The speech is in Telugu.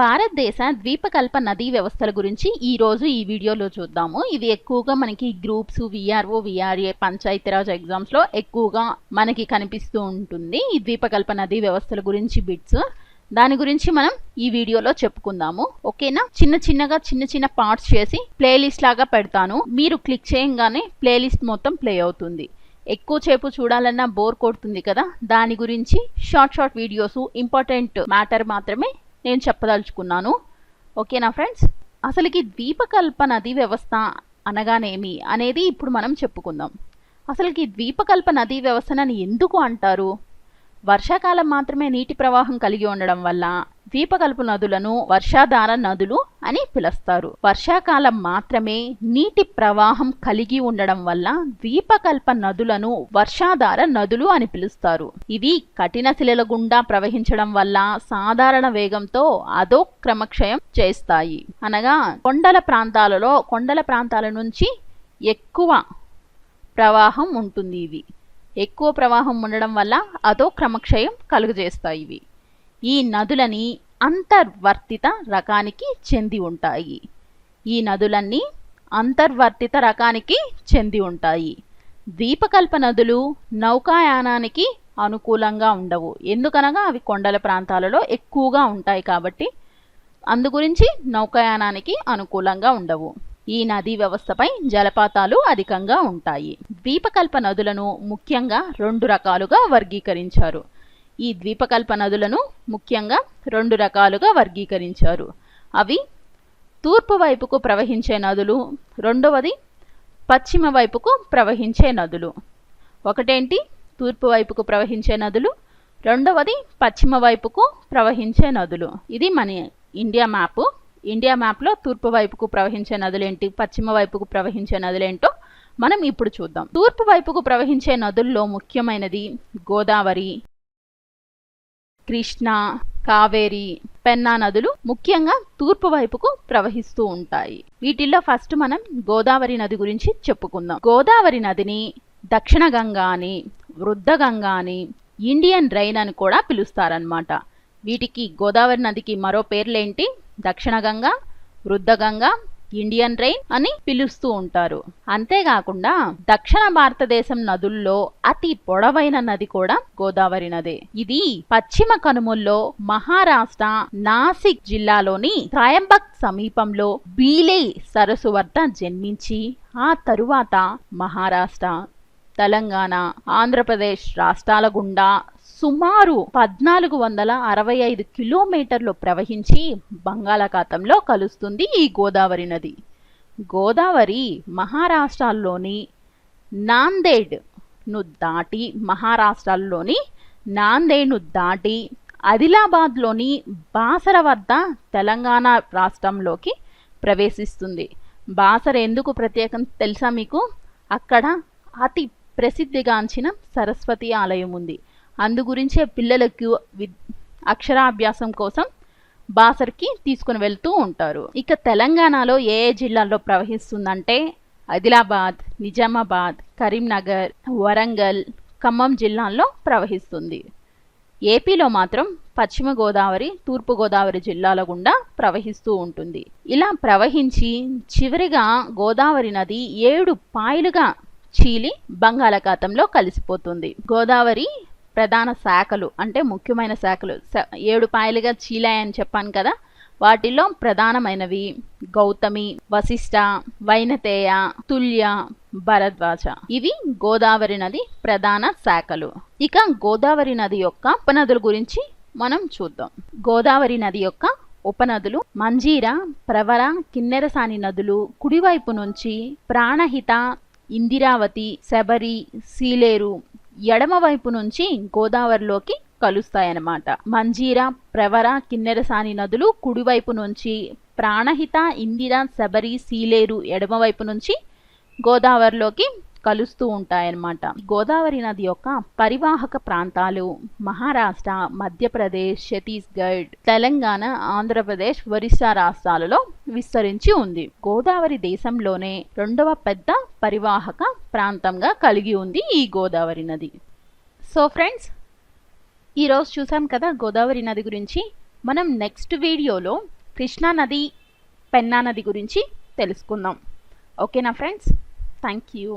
భారతదేశ ద్వీపకల్ప నదీ వ్యవస్థల గురించి ఈరోజు ఈ వీడియోలో చూద్దాము. ఇది ఎక్కువగా మనకి గ్రూప్స్ విఆర్ఓ విఆర్ఏ పంచాయతీరాజ్ ఎగ్జామ్స్లో ఎక్కువగా మనకి కనిపిస్తూ ఉంటుంది. ఈ ద్వీపకల్ప నదీ వ్యవస్థల గురించి బిట్స్. దాని గురించి మనం ఈ వీడియోలో చెప్పుకుందాము. ఓకేనా చిన్న చిన్నగా చిన్న చిన్న పార్ట్స్ చేసి ప్లేలిస్ట్ లాగా పెడతాను. మీరు క్లిక్ చేయంగానే ప్లేలిస్ట్ మొత్తం ప్లే అవుతుంది. ఎక్కువ సేపు చూడాలన్నా బోర్ కొడుతుంది కదా? దాని గురించి short short videos important matter మాత్రమే నేను చెప్పదలుచుకున్నాను. ఓకేనా ఫ్రెండ్స్? అసలుకి ద్వీపకల్ప నది వ్యవస్థ అనగానేమి అనేది ఇప్పుడు మనం చెప్పుకుందాం. అసలుకి ద్వీపకల్ప నదీ వ్యవస్థనని ఎందుకు అంటారు? వర్షాకాలం మాత్రమే నీటి ప్రవాహం కలిగి ఉండడం వల్ల ద్వీపకల్పు నదులను వర్షాధార నదులు అని పిలుస్తారు. వర్షాకాలం మాత్రమే నీటి ప్రవాహం కలిగి ఉండడం వల్ల ద్వీపకల్ప నదులను వర్షాధార నదులు అని పిలుస్తారు. ఇవి కఠిన శిలల గుండా ప్రవహించడం వల్ల సాధారణ వేగంతో అదో క్రమక్షయం చేస్తాయి. అనగా కొండల ప్రాంతాలలో కొండల ప్రాంతాల నుంచి ఎక్కువ ప్రవాహం ఉంటుంది ఇవి. ఎక్కువ ప్రవాహం ఉండడం వల్ల అదో క్రమక్షయం కలుగజేస్తాయి ఇవి. ఈ నదులని అంతర్వర్తిత రకానికి చెంది ఉంటాయి. ఈ నదులన్నీ అంతర్వర్తిత రకానికి చెంది ఉంటాయి. ద్వీపకల్ప నదులు నౌకాయానానికి అనుకూలంగా ఉండవు. ఎందుకనగా అవి కొండల ప్రాంతాలలో ఎక్కువగా ఉంటాయి కాబట్టి అందుగురించి నౌకాయానానికి అనుకూలంగా ఉండవు. ఈ నదీ వ్యవస్థపై జలపాతాలు అధికంగా ఉంటాయి. ద్వీపకల్ప నదులను ముఖ్యంగా రెండు రకాలుగా వర్గీకరించారు. ఈ ద్వీపకల్ప నదులను ముఖ్యంగా రెండు రకాలుగా వర్గీకరించారు. అవి తూర్పు వైపుకు ప్రవహించే నదులు రెండవది పశ్చిమ వైపుకు ప్రవహించే నదులు. ఒకటేంటి? తూర్పు వైపుకు ప్రవహించే నదులు రెండవది పశ్చిమ వైపుకు ప్రవహించే నదులు. ఇది మన ఇండియా మ్యాప్. ఇండియా మ్యాప్లో తూర్పు వైపుకు ప్రవహించే నదులేంటి పశ్చిమ వైపుకు ప్రవహించే నదులేంటో మనం ఇప్పుడు చూద్దాం. తూర్పు వైపుకు ప్రవహించే నదుల్లో ముఖ్యమైనది గోదావరి. కృష్ణ కావేరి పెన్నా నదులు ముఖ్యంగా తూర్పు వైపుకు ప్రవహిస్తూ ఉంటాయి. వీటిల్లో ఫస్ట్ మనం గోదావరి నది గురించి చెప్పుకుందాం. గోదావరి నదిని దక్షిణ గంగా అని వృద్ధ గంగా అని ఇండియన్ రైన్ అని కూడా పిలుస్తారనమాట వీటికి గోదావరి నదికి మరో పేర్లేంటి? దక్షిణ గంగా వృద్ధ గంగా ఇండియన్ రైన్ అని పిలుస్తూ ఉంటారు. అంతేకాకుండా దక్షిణ భారతదేశం నదుల్లో అతి పొడవైన నది కూడా గోదావరి నదే. ఇది పశ్చిమ కనుమల్లో మహారాష్ట్ర నాసిక్ జిల్లాలోని త్రయంబక్ సమీపంలో బీలే సరస్సు వద్ద జన్మించి ఆ తరువాత మహారాష్ట్ర తెలంగాణ ఆంధ్రప్రదేశ్ రాష్ట్రాల గుండా సుమారు పద్నాలుగు వందల అరవై ఐదు కిలోమీటర్లు ప్రవహించి బంగాళాఖాతంలో కలుస్తుంది ఈ గోదావరి నది. గోదావరి మహారాష్ట్రలోని నాందేడ్ను దాటి మహారాష్ట్రలోని నాందేడ్ను దాటి ఆదిలాబాద్లోని బాసర వద్ద తెలంగాణ రాష్ట్రంలోకి ప్రవేశిస్తుంది. బాసర ఎందుకు ప్రత్యేకం తెలుసా మీకు? అక్కడ అతి ప్రసిద్ధిగాంచిన సరస్వతి ఆలయం ఉంది. అందు గురించే పిల్లలకు వి అక్షరాభ్యాసం కోసం బాసర్కి తీసుకుని వెళ్తూ ఉంటారు. ఇక తెలంగాణలో ఏ ఏ జిల్లాల్లో ప్రవహిస్తుందంటే ఆదిలాబాద్ నిజామాబాద్ కరీంనగర్ వరంగల్ ఖమ్మం జిల్లాల్లో ప్రవహిస్తుంది. ఏపీలో మాత్రం పశ్చిమ గోదావరి తూర్పు గోదావరి జిల్లాల గుండా ప్రవహిస్తూ ఉంటుంది. ఇలా ప్రవహించి చివరిగా గోదావరి నది ఏడు పాయలుగా చీలి బంగాళాఖాతంలో కలిసిపోతుంది. గోదావరి ప్రధాన శాఖలు అంటే ముఖ్యమైన శాఖలు. ఏడు పాయలుగా చీలాయని చెప్పాను కదా వాటిలో ప్రధానమైనవి గౌతమి వశిష్ట వైనతేయ తుల్య భరద్వాజ. ఇవి గోదావరి నది ప్రధాన శాఖలు. ఇక గోదావరి నది యొక్క ఉపనదుల గురించి మనం చూద్దాం. గోదావరి నది యొక్క ఉపనదులు మంజీర ప్రవర కిన్నెరసాని నదులు కుడివైపు నుంచి ప్రాణహిత ఇందిరావతి శబరి సీలేరు ఎడమవైపు నుంచి గోదావరిలోకి కలుస్తాయన్నమాట. మంజీర ప్రవర కిన్నెరసాని నదులు కుడివైపు నుంచి ప్రాణహిత ఇందిర శబరి సీలేరు ఎడమవైపు నుంచి గోదావరిలోకి కలుస్తూ ఉంటాయన్నమాట. గోదావరి నది యొక్క పరివాహక ప్రాంతాలు మహారాష్ట్ర మధ్యప్రదేశ్ ఛత్తీస్గఢ్ తెలంగాణ ఆంధ్రప్రదేశ్ ఒరిస్సా రాష్ట్రాలలో విస్తరించి ఉంది. గోదావరి దేశంలోనే రెండవ పెద్ద పరివాహక ప్రాంతంగా కలిగి ఉంది ఈ గోదావరి నది. సో ఫ్రెండ్స్ ఈరోజు చూసాం కదా గోదావరి నది గురించి. మనం నెక్స్ట్ వీడియోలో కృష్ణా నది పెన్నా నది గురించి తెలుసుకుందాం. ఓకేనా ఫ్రెండ్స్ థ్యాంక్ యూ